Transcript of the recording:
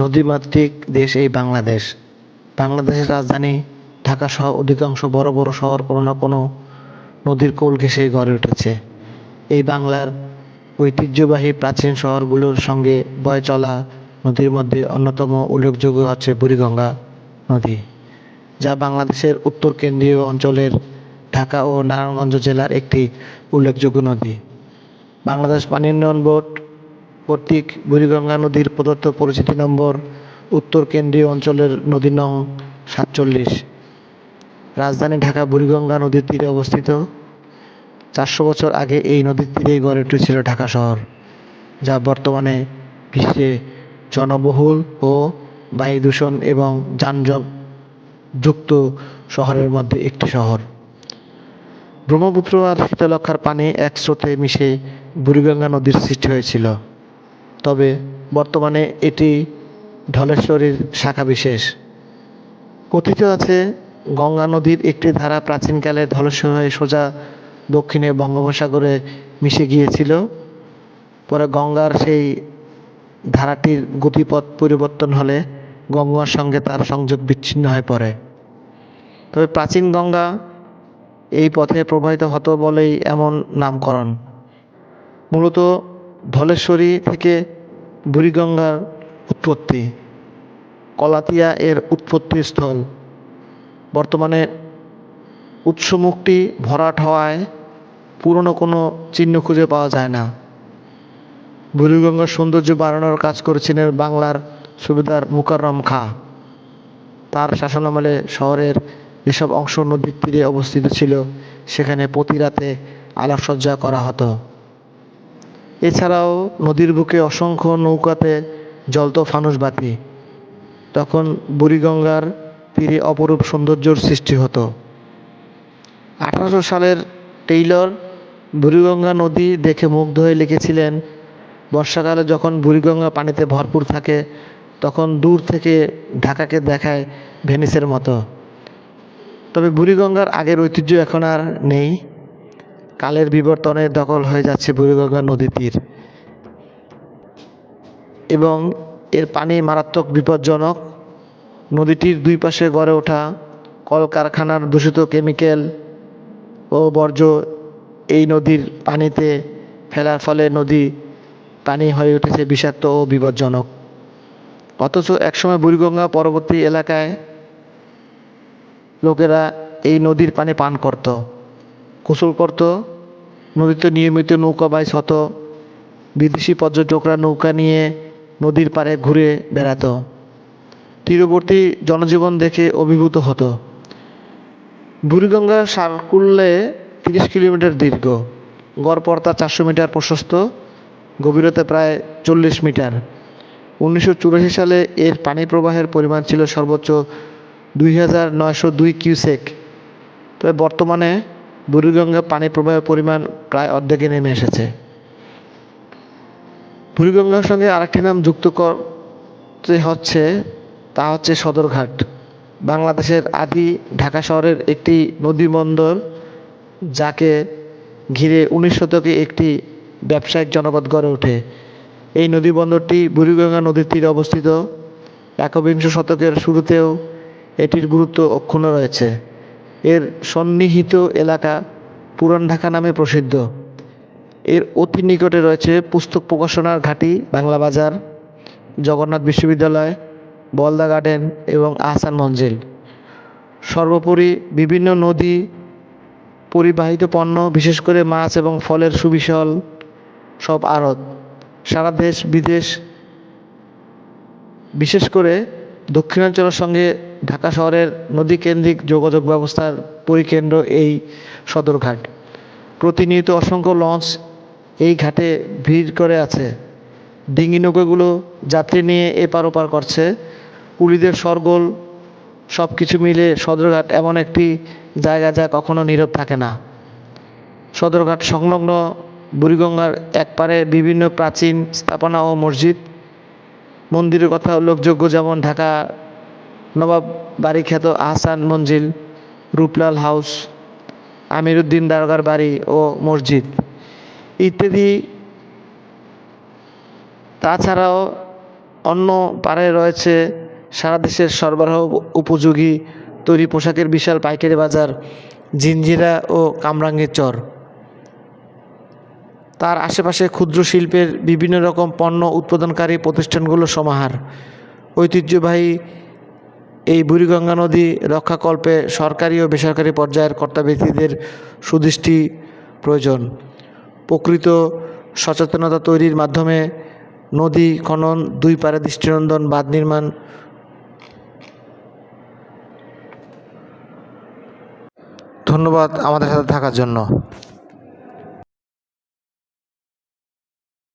নদীমাতৃক দেশ এই বাংলাদেশ। বাংলাদেশের রাজধানী ঢাকা সহ অধিকাংশ বড় বড় শহর কোনো না কোনো নদীর কোল ঘেঁষেই গড়ে উঠেছে। এই বাংলার ঐতিহ্যবাহী প্রাচীন শহরগুলোর সঙ্গে বয়ে চলা নদীর মধ্যে অন্যতম উল্লেখযোগ্য হচ্ছে বুড়িগঙ্গা নদী, যা বাংলাদেশের উত্তর কেন্দ্রীয় অঞ্চলের ঢাকা ও নারায়ণগঞ্জ জেলার একটি উল্লেখযোগ্য নদী। বাংলাদেশ পানি উন্নয়ন বোর্ড কর্তৃক বুড়িগঙ্গা নদীর প্রদত্ত পরিচিতি নম্বর উত্তর কেন্দ্রীয় অঞ্চলের নদী নং সাতচল্লিশ। রাজধানী ঢাকা বুড়িগঙ্গা নদীর তীরে অবস্থিত। চারশো বছর আগে এই নদীর তীরেই গড়ে উঠেছিল ঢাকা শহর, যা বর্তমানে বিশ্বে জনবহুল ও বায়ু দূষণ এবং যানজট যুক্ত শহরের মধ্যে একটি শহর। ব্রহ্মপুত্র আর শীতলক্ষার পানি এক স্রোতে মিশে বুড়িগঙ্গা নদীর সৃষ্টি হয়েছিল। তবে বর্তমানে এটি ঢলেশ্বরীর শাখা বিশেষ। কথিত আছে, গঙ্গা নদীর একটি ধারা প্রাচীনকালে ধলেশ্বর হয়ে সোজা দক্ষিণে বঙ্গোপসাগরে মিশে গিয়েছিল। পরে গঙ্গার সেই ধারাটির গতিপথ পরিবর্তন হলে গঙ্গার সঙ্গে তার সংযোগ বিচ্ছিন্ন হয়ে পড়ে। তবে প্রাচীন গঙ্গা এই পথে প্রবাহিত হতো বলেই এমন নামকরণ। মূলত ধলেশ্বরী থেকে বুড়িগঙ্গার উৎপত্তি, কলাতিয়া এর উৎপত্তি স্থল বর্তমানে উৎসমুখটি ভরাট হওয়ায় পুরনো কোনো চিহ্ন খুঁজে পাওয়া যায় না। বুড়িগঙ্গার সৌন্দর্য বাড়ানোর কাজ করেছিলেন বাংলার সুবেদার মুকাররম খাঁ। তার শাসনামলে শহরের যেসব অংশ নদীর তীরে অবস্থিত ছিল, সেখানে প্রতি রাতে আলোকসজ্জা করা হতো। এছাড়াও নদীর বুকে অসংখ্য নৌকাতে জ্বলত ফানুস বাতি। তখন বুড়িগঙ্গার তীরে অপরূপ সৌন্দর্যর সৃষ্টি হতো। আঠারোশো সালের টেইলর বুড়িগঙ্গা নদী দেখে মুগ্ধ হয়ে লিখেছিলেন, বর্ষাকালে যখন বুড়িগঙ্গা পানিতে ভরপুর থাকে, তখন দূর থেকে ঢাকাকে দেখায় ভেনিসের মতো। তবে বুড়িগঙ্গার আগের ঐতিহ্য এখন আর নেই। কালের বিবর্তনে দখল হয়ে যাচ্ছে বুড়িগঙ্গা নদী তীর। এবং এর পানি মারাত্মক বিপজ্জনক। নদীটির দুই পাশে গড়ে ওঠা কলকারখানার দূষিত কেমিক্যাল ও বর্জ্য এই নদীর পানিতে ফেলার ফলে নদী পানি হয়ে উঠেছে বিষাক্ত ও বিপজ্জনক। অথচ একসময় বুড়িগঙ্গা পরবর্তী এলাকায় লোকেরা এই নদীর পানি পান করত। গোসল করত। নদীতে নিয়মিত নৌকা বাইচ হতো। বিদেশি পর্যটকরা নৌকা নিয়ে নদীর পাড়ে ঘুরে বেড়াতো। তীরবর্তী জনজীবন দেখে অভিভূত হতো। বুড়িগঙ্গা সারকুল্লে তিরিশ কিলোমিটার দীর্ঘ। গড় পড়তা চারশো মিটার প্রশস্ত। গভীরতা প্রায় চল্লিশ মিটার। উনিশশো চুরাশি সালে এর পানি প্রবাহের পরিমাণ ছিল সর্বোচ্চ দুই হাজার নয়শো দুই কিউসেক। তবে বর্তমানে বুড়িগঙ্গা পানি প্রবাহের পরিমাণ প্রায় অর্ধেকে নেমে এসেছে। বুড়িগঙ্গার সঙ্গে আরেকটি নাম যুক্ত করতে হচ্ছে, তা হচ্ছে সদরঘাট। বাংলাদেশের আদি ঢাকা শহরের একটি নদীবন্দর, যাকে ঘিরে উনিশ শতকে একটি ব্যবসায়িক জনপদ গড়ে ওঠে। এই নদীবন্দরটি বুড়িগঙ্গা নদীর তীরে অবস্থিত। একবিংশ শতকের শুরুতেও এটির গুরুত্ব অক্ষুণ্ণ রয়েছে। এর সন্নিহিত এলাকা পুরান ঢাকা নামে প্রসিদ্ধ। এর অতি নিকটে রয়েছে পুস্তক প্রকাশনার ঘাঁটি, বাংলা বাজার, জগন্নাথ বিশ্ববিদ্যালয়, বলদা গার্ডেন এবং আহসান মঞ্জিল। সর্বোপরি বিভিন্ন নদী, পরিবাহিত পণ্য, বিশেষ করে মাছ এবং ফলের সুবিশাল সব আড়ত। সারা দেশ বিদেশ, বিশেষ করে দক্ষিণাঞ্চলের সঙ্গে ঢাকা শহরের নদীকেন্দ্রিক যোগাযোগ ব্যবস্থার পরিকেন্দ্র এই সদরঘাট। প্রতিনিয়ত অসংখ্য লঞ্চ এই ঘাটে ভিড় করে আছে। ডিঙি নৌকাগুলো যাত্রী নিয়ে এপার ওপার করছে। কুলিদের সরগোল সব কিছু মিলে সদরঘাট এমন একটি জায়গা যা কখনো নীরব থাকে না। সদরঘাট সংলগ্ন বুড়িগঙ্গার এক পারে বিভিন্ন প্রাচীন স্থাপনা ও মসজিদ। মন্দিরের কথা উল্লেখযোগ্য যেমন ঢাকা নবাব বাড়ি খ্যাত আহসান মঞ্জিল, রূপলাল হাউস আমিরুদ্দিন দারগার বাড়ি ও মসজিদ। ইত্যাদি। তাছাড়াও অন্য পারে রয়েছে সারা দেশের সরবরাহ উপযোগী তৈরি পোশাকের বিশাল পাইকারি বাজার জিঞ্জিরা ও কামরাঙ্গীর চর। তার আশেপাশে ক্ষুদ্র শিল্পের বিভিন্ন রকম পণ্য উৎপাদনকারী প্রতিষ্ঠানগুলো সমাহার। ঐতিহ্যবাহী এই বুড়িগঙ্গা নদী রক্ষাকল্পে সরকারি ও বেসরকারি পর্যায়ের কর্তা ব্যক্তিদের সুদৃষ্টি প্রয়োজন। প্রকৃত সচেতনতা তৈরির মাধ্যমে নদী খনন, দুই পারে দৃষ্টিনন্দন, বাঁধ নির্মাণ ধন্যবাদ আমাদের সাথে থাকার জন্য।